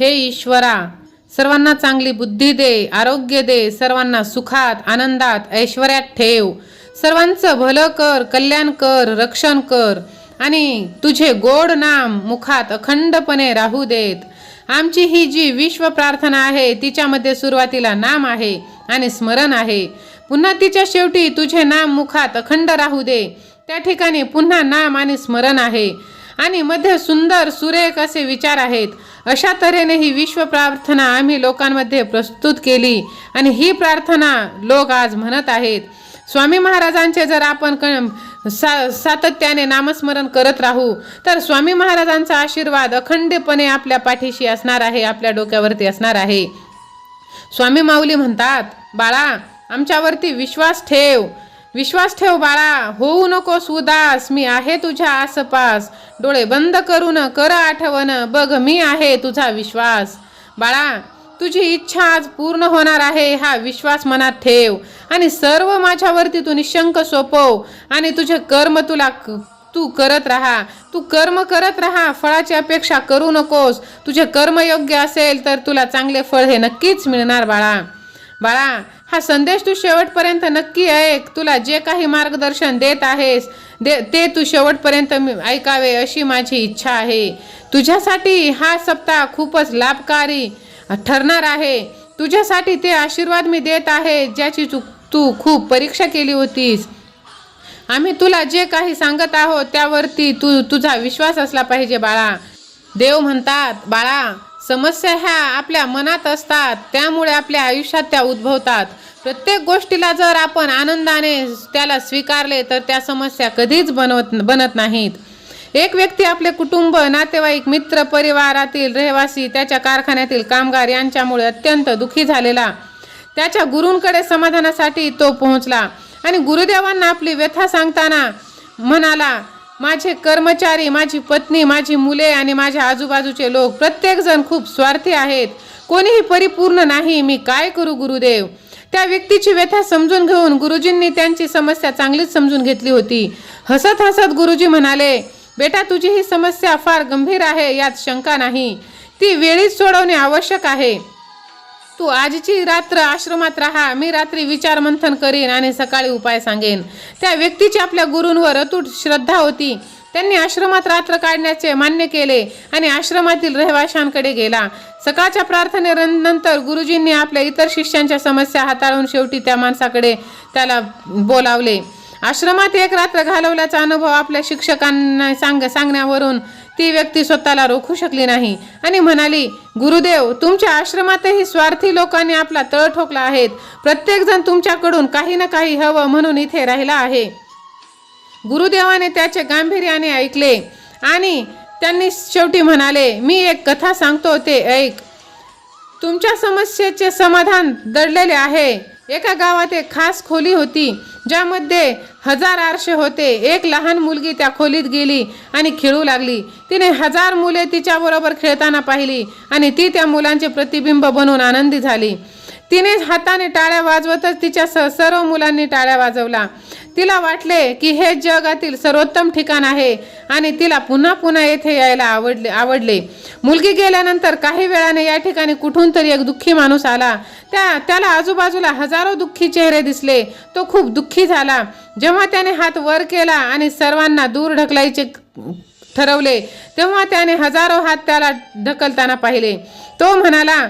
हे ईश्वरा सर्वांना चांगली बुद्धी दे आरोग्य दे सर्वांना सुखात आनंदात ऐश्वर्यात ठेव. सर्वांचं भलं कर कल्याण कर रक्षण कर आणि तुझे गोड नाम मुखात अखंडपणे राहू देत. आमची ही जी विश्व प्रार्थना आहे तिच्यामध्ये सुरुवातीला नाम आहे आणि स्मरण आहे. पुन्हा तिच्या शेवटी तुझे नाम मुखात अखंड राहू दे. त्या ठिकाणी पुन्हा नाम आणि स्मरण आहे. आणि मध्ये सुंदर सुरेख असे विचार आहेत. अशा तऱ्हेने ही विश्व प्रार्थना आम्ही लोकांमध्ये प्रस्तुत केली आणि ही प्रार्थना लोक आज म्हणत आहेत. स्वामी महाराजांचे जर आपण क सा सातत्याने नामस्मरण करत राहू तर स्वामी महाराजांचा आशीर्वाद अखंडपणे आपल्या पाठीशी असणार आहे आपल्या डोक्यावरती असणार आहे. स्वामी माऊली म्हणतात बाळा आमच्यावरती विश्वास ठेव. विश्वास ठेव बाळा. होऊ नकोस उदास मी आहे तुझ्या आसपास. डोळे बंद करून कर आठवण. बघ मी आहे तुझा विश्वास. बाळा तुझी इच्छा आज पूर्ण होणार आहे हा विश्वास मनात ठेव. आणि सर्व माझ्यावरती तू निशंक सोपव. आणि तुझे कर्म तुला क- तू करत राहा. तू कर्म करत राहा. फळाची अपेक्षा करू नकोस. तुझे कर्म योग्य असेल तर तुला चांगले फळ हे नक्कीच मिळणार बाळा. बाळा हा संदेश तू शेवटपर्यंत नक्की ऐक. तुला जे काही मार्गदर्शन देत आहेस दे ते तू शेवटपर्यंत मी- ऐकावे अशी माझी इच्छा आहे. तुझ्यासाठी हा सप्ताह खूपच लाभकारी ठरणार आहे. तुझ्यासाठी ते आशीर्वाद मी देत आहे ज्याची तू तू खूप परीक्षा केली होतीस. आम्ही तुला जे काही सांगत आहोत त्यावरती तू तुझा विश्वास असला पाहिजे बाळा. देव म्हणतात बाळा समस्या ह्या आपल्या मनात असतात त्यामुळे आपल्या आयुष्यात त्या उद्भवतात. प्रत्येक गोष्टीला जर आपण आनंदाने त्याला स्वीकारले तर त्या समस्या कधीच बनवत बनत नाहीत. एक व्यक्ती आपले कुटुंब नातेवाईक मित्र परिवारातील रहिवासी त्याच्या कारखान्यातील कामगार यांच्यामुळे अत्यंत दुःखी झालेला. त्याच्या गुरूंकडे समाधानासाठी तो पोहोचला आणि गुरुदेवांना आपली व्यथा सांगताना म्हणाला माझे कर्मचारी माझी पत्नी माझी मुले आणि माझ्या आजूबाजूचे लोक प्रत्येकजण खूप स्वार्थी आहेत. कोणीही परिपूर्ण नाही मी काय करू गुरुदेव? त्या व्यक्तीची व्यथा समजून घेऊन गुरुजींनी त्यांची समस्या चांगलीच समजून घेतली होती. हसत हसत गुरुजी म्हणाले बेटा तुझी ही समस्या फार गंभीर आहे यात शंका नाही. ती वेळीच सोडवणे आवश्यक आहे. तू आजची रात्र आश्रमात राहा. मी रात्री विचार मंथन करीन आणि सकाळी उपाय सांगेन. त्या व्यक्तीची आपल्या गुरूंवर अतूट श्रद्धा होती. त्यांनी आश्रमात रात्र काढण्याचे मान्य केले आणि आश्रमातील रहिवाशांकडे गेला. सकाळच्या प्रार्थनेनंतर गुरुजींनी आपल्या इतर शिष्यांच्या समस्या हाताळून शेवटी त्या माणसाकडे त्याला बोलावले. आश्रमात एक रात्र घालवल्याचा अनुभव आपल्या शिक्षकांना सांग सांगण्यावरून ती व्यक्ती स्वतःला रोखू शकली नाही. आणि म्हणाली गुरुदेव तुमच्या आश्रमातही स्वार्थी लोकांनी आपला तळ ठोकला आहेत. प्रत्येकजण तुमच्याकडून काही ना काही हवं म्हणून इथे राहिला आहे. गुरुदेवाने त्याचे गांभीर्याने ऐकले आणि त्यांनी शेवटी म्हणाले मी एक कथा सांगतो ते ऐक. तुमच्या समस्येचे समाधान दडलेले आहे. एका गावात एक खास खोली होती ज्यामध्ये हजार आरशे होते. एक लहान मुलगी त्या खोलीत गेली आणि खेळू लागली. तिने हजार मुले तिच्याबरोबर खेळताना पाहिली आणि ती त्या मुलांचे प्रतिबिंब बनून आनंदी झाली. तिने हाताने टाळ्या वाजवतच तिच्या स सर्व मुलांनी टाळ्या वाजवला. तिला वाटले की हे जगातील सर्वोत्तम ठिकाण आहे आणि तिला पुन्हा पुन्हा येथे यायला आवडले आवडले. मुलगी गेल्यानंतर काही वेळाने या ठिकाणी कुठून तरी एक दुःखी माणूस आला. त्या त्याला आजूबाजूला हजारो दुःखी चेहरे दिसले. तो खूप दुःखी झाला. जेव्हा त्याने हात वर केला आणि सर्वांना दूर ढकलायचे ठरवले तेव्हा त्याने हजारो हात त्याला ढकलताना पाहिले. तो म्हणाला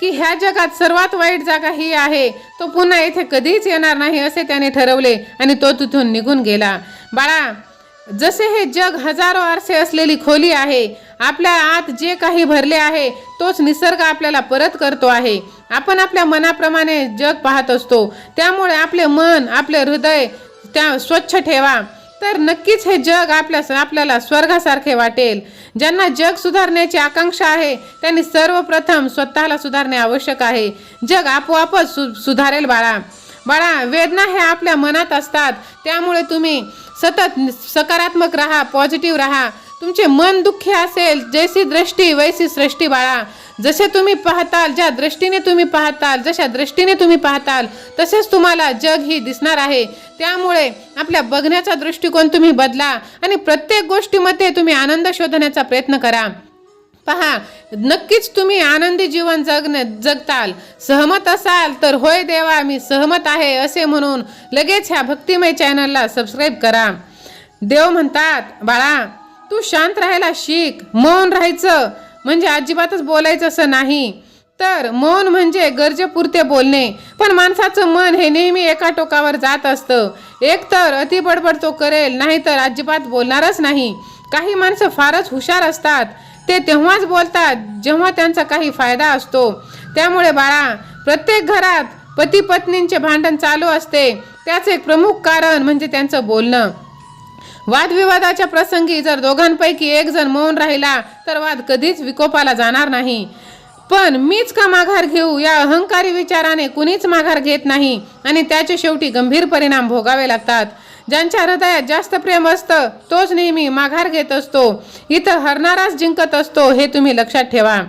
की ह्या जगात सर्वात वाईट जागा ही आहे. तो पुन्हा येथे कधीच येणार नाही असे त्याने ठरवले आणि तो तिथून निघून गेला. बाळा जसे हे जग हजारो आरसे असलेली खोली आहे आपल्या आत जे काही भरले आहे तोच निसर्ग आपल्याला परत करतो आहे. आपण आपल्या मनाप्रमाणे जग पाहत असतो. त्यामुळे आपले मन आपले हृदय त्या स्वच्छ ठेवा. तर नक्कीच हे जग आपल्या आपल्याला स्वर्गासारखे वाटेल. ज्यांना जग सुधारण्याची आकांक्षा आहे त्यांनी सर्वप्रथम स्वतःला सुधारणे आवश्यक आहे. जग आपोआपच सु सुधारेल बाळा. बाळा वेदना हे आपल्या मनात असतात. त्यामुळे तुम्ही सतत सकारात्मक राहा पॉझिटिव्ह राहा. तुमचे मन दुःखी असेल जैसी दृष्टी वैसी सृष्टी बाळा. जसे तुम्ही पाहताल ज्या दृष्टीने तुम्ही पाहताल जशा दृष्टीने तुम्ही पाहताल तसेच तुम्हाला जग ही दिसणार आहे. त्यामुळे आपल्या बघण्याचा दृष्टिकोन तुम्ही बदला आणि प्रत्येक गोष्टीमध्ये तुम्ही आनंद शोधण्याचा प्रयत्न करा. पहा नक्कीच तुम्ही आनंदी जीवन जगणे जगताल. सहमत असाल तर होय देवा मी सहमत आहे असे म्हणून लगेच ह्या भक्तिमय चॅनलला सबस्क्राईब करा. देव म्हणतात बाळा तू शांत राहायला शिक मौन राहायचं. म्हणजे अजिबातच बोलायचं असं नाही. तर मौन म्हणजे गरजेपुरते बोलणे. पण माणसाचं मन हे नेहमी एका टोकावर जात असतं. एक तर अति बडबड तो करेल नाही तर अजिबात बोलणारच नाही. काही माणसं फारच हुशार असतात. ते तेव्हाच बोलतात जेव्हा त्यांचा काही फायदा असतो. त्यामुळे बाळा प्रत्येक घरात पती पत्नींचे भांडण चालू असते. त्याचं एक प्रमुख कारण म्हणजे त्यांचं बोलणं. वादविवादाच्या प्रसंगी जर दोघांपैकी एक जण मौन राहिला तर वाद कधीच विकोपाला जाणार नाही. पण मीच का माघार घेऊ या अहंकारी विचाराने कुणीच माघार घेत नाही आणि त्याचे शेवटी गंभीर परिणाम भोगावे लागतात. ज्यांच्या हृदयात जास्त प्रेम असतं तोच नेहमी माघार घेत असतो. इथं हरणाराच जिंकत असतो हे तुम्ही लक्षात ठेवा.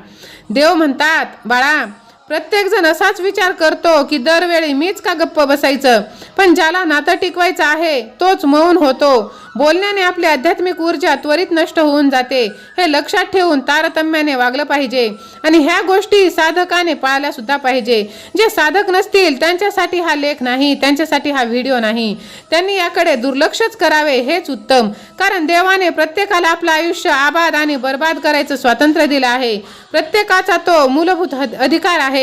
देव म्हणतात बाळा प्रत्येकजण असाच विचार करतो की दरवेळी मीच का गप्प बसायचं? पण ज्याला नातं टिकवायचं आहे तोच मौन होतो. बोलण्याने आपली आध्यात्मिक ऊर्जा त्वरित नष्ट होऊन जाते. हे लक्षात ठेवून तारतम्याने वागलं पाहिजे. आणि ह्या गोष्टी साधकाने पाळल्या सुद्धा पाहिजे. जे साधक नसतील त्यांच्यासाठी हा लेख नाही त्यांच्यासाठी हा व्हिडिओ नाही. त्यांनी याकडे दुर्लक्षच करावे हेच उत्तम. कारण देवाने प्रत्येकाला आपलं आयुष्य आबाद आणि बर्बाद करायचं स्वातंत्र्य दिलं आहे. प्रत्येकाचा तो मूलभूत हद- अधिकार आहे.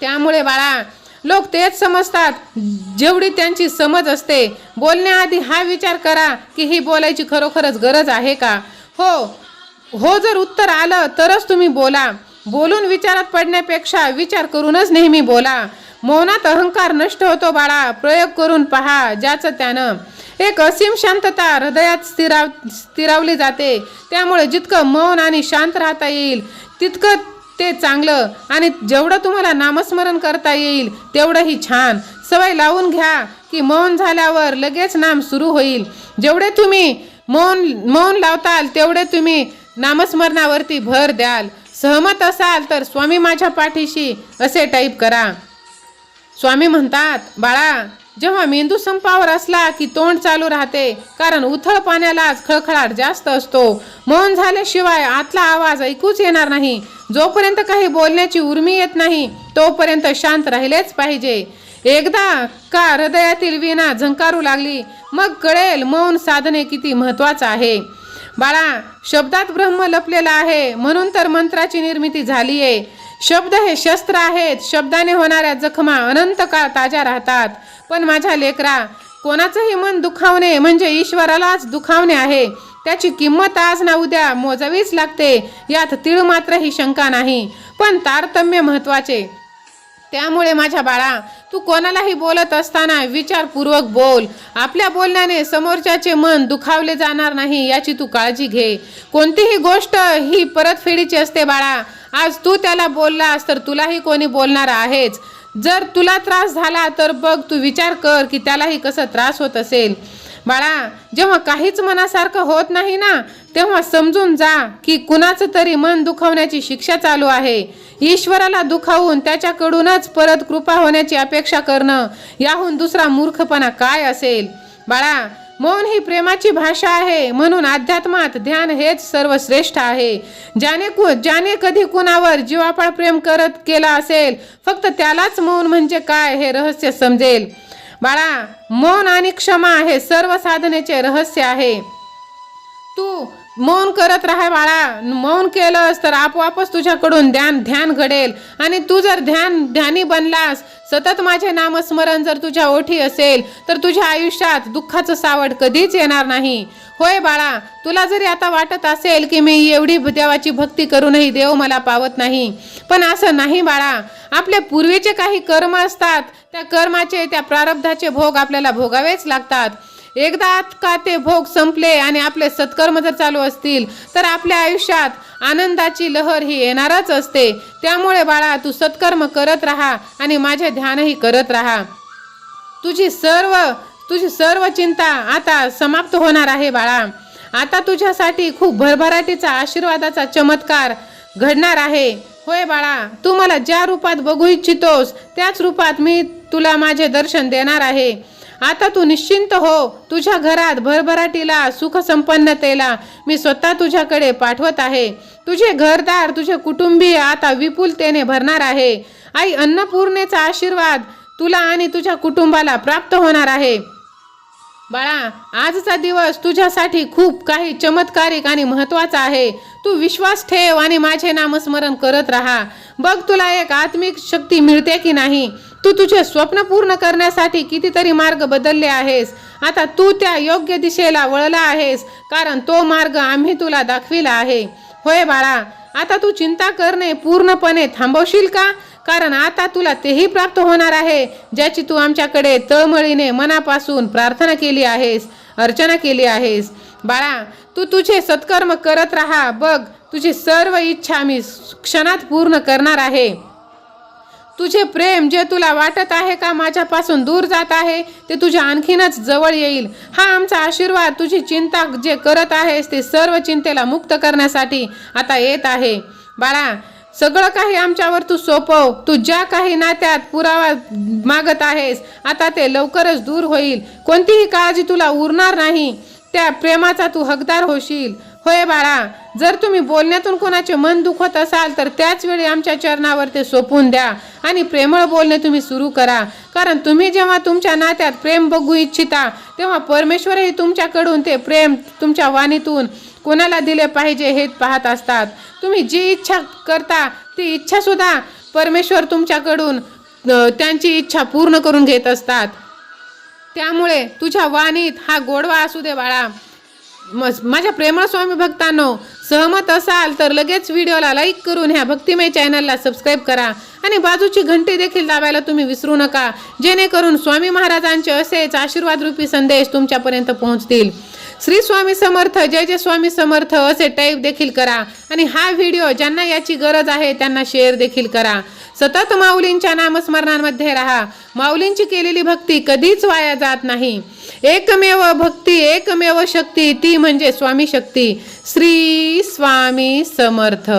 त्यामुळे बाळा लोक तेच समजतात. जेवढी त्यांची समज असते बोलण्याआधी हा विचार करा की ही बोलायची खरोखरच गरज आहे का? हो हो जर उत्तर आलं तरच तुम्ही बोला. बोलून विचारात पडण्यापेक्षा विचार करूनच नेहमी बोला. मौनात अहंकार नष्ट होतो बाळा प्रयोग करून पहा ज्याचं त्यानं. एक असीम शांतता हृदयात स्थिराव स्थिरावली जाते. त्यामुळे जितकं मौन आणि शांत राहता येईल तितकं ते चांगलं. आणि जेवढं तुम्हाला नामस्मरण करता येईल तेवढंही छान. सवय लावून घ्या की मौन झाल्यावर लगेच नाम सुरू होईल. जेवढे तुम्ही मौन मौन लावताल तेवढे तुम्ही नामस्मरणावरती भर द्याल. सहमत असाल तर स्वामी माझ्या पाठीशी असे टाईप करा. स्वामी म्हणतात बाळा जेव्हा मेंदू संपावर असला की तोंड चालू राहते कारण उथळ पाण्यालाच खळखळाट जास्त असतो. मौन झाल्याशिवाय आतला आवाज ऐकूच येणार नाही. जोपर्यंत काही बोलण्याची उर्मी येत नाही तोपर्यंत शांत राहिलेच पाहिजे. एकदा का हृदयातील वीणा झंकारू लागली मग कळेल मौन साधने किती महत्वाचं आहे. बाळा शब्दात ब्रह्म लपलेला आहे म्हणून तर मंत्राची निर्मिती झाली आहे शब्द हे शस्त्र आहेत. शब्दाने होणाऱ्या जखमा अनंत काळ ताज्या राहतात. पण माझ्या लेकरा कोणाचंही मन दुखावणे म्हणजे ईश्वरालाच दुखावणे आहे. त्याची किंमत आज ना उद्या मोजावीच लागते यात तीळ मात्र ही शंका नाही. पण तारतम्य महत्त्वाचे. त्यामुळे माझ्या बाळा तू कोणालाही बोलत असताना विचारपूर्वक बोल. आपल्या बोलण्याने समोरच्याचे मन दुखावले जाणार नाही याची तू काळजी घे. कोणतीही गोष्ट ही परतफेडीची असते बाळा. आज तू त्याला बोललास तर तुलाही कोणी बोलणार आहेच. जर तुला त्रास झाला तर बघ तू विचार कर की त्यालाही कसं त्रास होत असेल. बाळा जेव्हा काहीच मनासारखं होत नाही ना तेव्हा समजून जा की कुणाचं तरी मन दुखावण्याची शिक्षा चालू आहे. ईश्वराला दुखावून त्याच्याकडूनच परत कृपा होण्याची अपेक्षा करणं याहून दुसरा मूर्खपणा काय असेल? बाळा मौन ही प्रेमाची भाषा आहे. म्हणून अध्यात्मात ध्यान हेच सर्वश्रेष्ठ आहे. ज्याने कु ज्याने कधी कुणावर जीवापाळ प्रेम करत केला असेल फक्त त्यालाच मौन म्हणजे काय हे रहस्य समजेल. बाळा मौन आणि क्षमा हे सर्व साधनेचे रहस्य आहे. तू मौन करत राहा बाळा. मौन केलंस तर आपोआपच तुझ्याकडून ध्यान ध्यान घडेल. आणि तू जर ध्यान ध्यानी बनलास सतत माझे नामस्मरण जर तुझ्या ओठी असेल तर तुझ्या आयुष्यात दुःखाचं सावट कधीच येणार नाही. होय बाळा तुला जरी आता वाटत असेल की मी एवढी देवाची भक्ती करूनही देव मला पावत नाही पण असं नाही बाळा. आपले पूर्वीचे काही कर्म असतात त्या कर्माचे त्या प्रारब्धाचे भोग आपल्याला भोगावेच लागतात. एकदा का ते भोग संपले आणि आपले सत्कर्म जर चालू असतील तर आपल्या आयुष्यात आनंदाची लहर ही येणारच असते. त्यामुळे बाळा तू सत्कर्म करत राहा आणि माझे ध्यानही करत राहा. तुझी सर्व तुझी सर्व चिंता आता समाप्त होणार आहे बाळा. आता तुझ्यासाठी खूप भरभराटीचा आशीर्वादाचा चमत्कार घडणार आहे. होय बाळा तू मला ज्या रूपात बघू इच्छितोस त्याच रूपात मी तुला माझे दर्शन देणार आहे. आता तू निश्चिंत हो. तुझ्या घरात भरभराटीला सुखसंपन्नतेला मी स्वतः तुझ्याकडे पाठवत आहे. तुझे घरदार तुझे कुटुंबीय आता विपुलतेने भरणार आहे. आई अन्नपूर्णेचा आशीर्वाद तुला आणि तुझ्या कुटुंबाला प्राप्त होणार आहे. बाळा आजचा दिवस तुझ्यासाठी खूप काही चमत्कारिक आणि महत्त्वाचा आहे. तू विश्वास ठेव आणि माझे नामस्मरण करत राहा. बघ तुला एक आत्मिक शक्ती मिळते की नाही? तू तुझे स्वप्न पूर्ण करण्यासाठी कितीतरी मार्ग बदलले आहेस. आता तू त्या योग्य दिशेला वळला आहेस कारण तो मार्ग आम्ही तुला दाखविला आहे. होय बाळा आता तू चिंता करणे पूर्णपणे थांबवशील का? कारण आता तुला तेही प्राप्त होणार आहे ज्याची तू आमच्याकडे तळमळीने मनापासून प्रार्थना केली आहेस अर्चना केली आहेस. बाळा तू तुझे सत्कर्म करत राहा बघ तुझी सर्व इच्छा मी क्षणात पूर्ण करणार आहे. तुझे प्रेम जे तुला वाटत आहे का माझ्यापासून दूर जात आहे ते तुझ्या आणखीनच जवळ येईल. हा आमचा आशीर्वाद तुझी चिंता जे करत आहेस ते सर्व चिंतेला मुक्त करण्यासाठी आता येत आहे. बाळा सगळं काही आमच्यावर तू सोपव. तू ज्या काही नात्यात पुरावा मागत आहेस आता ते लवकरच दूर होईल. कोणतीही काळजी तुला उरणार नाही. त्या प्रेमाचा तू हकदार होशील. होय बाळा जर तुम्ही बोलण्यातून कोणाचे मन दुखत असाल तर त्याच वेळी आमच्या चरणावर ते सोपून द्या आणि प्रेमळ बोलणे तुम्ही सुरू करा. कारण तुम्ही जेव्हा तुमच्या नात्यात प्रेम बघू इच्छिता तेव्हा परमेश्वरही तुमच्याकडून ते प्रेम तुमच्या वाणीतून कोणाला दिले पाहिजे हे पाहत असतात. तुम्ही जी इच्छा करता ती इच्छासुद्धा परमेश्वर तुमच्याकडून त्यांची इच्छा पूर्ण करून घेत असतात. त्यामुळे तुझ्या वाणीत हा गोडवा असू दे बाळा. माझ्या प्रेमळ स्वामी भक्तांनो सहमत असाल तर लगेच व्हिडिओला लाईक करून ह्या भक्तिमय चॅनलला सबस्क्राईब करा आणि बाजूची घंटी देखील दाबायला तुम्ही विसरू नका जेणेकरून स्वामी महाराजांचे असेच आशीर्वाद रूपी संदेश तुमच्यापर्यंत पोहोचतील. श्री स्वामी समर्थ जय जय स्वामी समर्थ असे टाईप देखील करा आणि हा व्हिडिओ ज्यांना याची गरज आहे त्यांना शेअर देखील करा. सतत माऊलींच्या नामस्मरणांमध्ये राहा. माऊलींची केलेली भक्ती कधीच वाया जात नाही. एकमेव भक्ती एकमेव शक्ती ती म्हणजे स्वामी शक्ती. श्री स्वामी समर्थ.